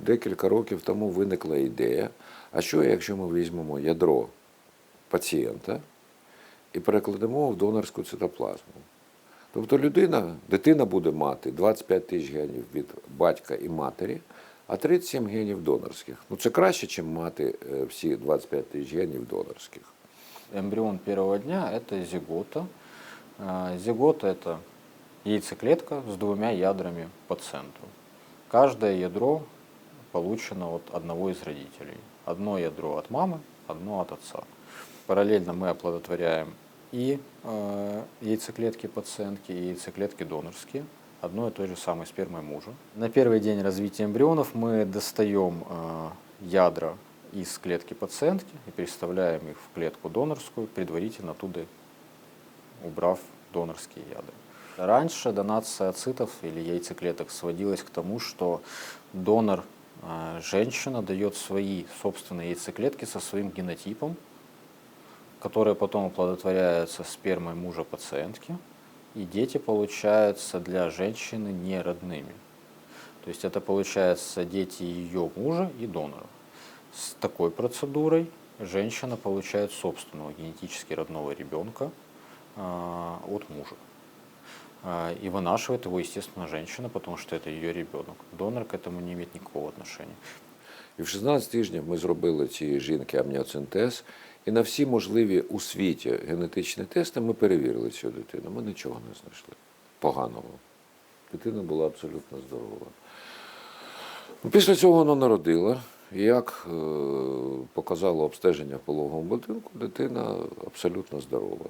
декілька років тому виникла ідея, а що якщо ми візьмемо ядро пацієнта і перекладемо в донорську цитоплазму? Тобто людина, дитина буде мати 25 тисяч генів від батька і матері, а 37 генів донорських. Ну це краще, ніж мати е, всі 25 тисяч генів донорських. Эмбрион первого дня – это зигота. А, Зигота – это яйцеклетка с двумя ядрами по центру. Каждое ядро получено от одного из родителей. Одно ядро от мамы, одно от отца. Параллельно мы оплодотворяем и э, яйцеклетки пациентки, и яйцеклетки донорские, одной и той же самой спермой мужа. На первый день развития эмбрионов мы достаем э, ядра из клетки пациентки и переставляем их в клетку донорскую, предварительно оттуда убрав донорские ядра. Раньше донация ацитов или яйцеклеток сводилась к тому, что донор, женщина, дает свои собственные яйцеклетки со своим генотипом, которые потом оплодотворяются спермой мужа пациентки, и дети получаются для женщины не родными. То есть это получается дети ее мужа и донора. С такой процедурой женщина получает собственного генетически родного ребенка а, от мужа. А, И вынашивает его, естественно, женщина, потому что это ее ребенок. Донор к этому не имеет никакого отношения. І в 16 тижнів ми зробили цієї жінки амніоцентез, і на всі можливі у світі генетичні тести ми перевірили цю дитину. Ми нічого не знайшли поганого. Дитина була абсолютно здорова. Ну, Після цього вона народила. І як е, показало обстеження в пологовому будинку, дитина абсолютно здорова.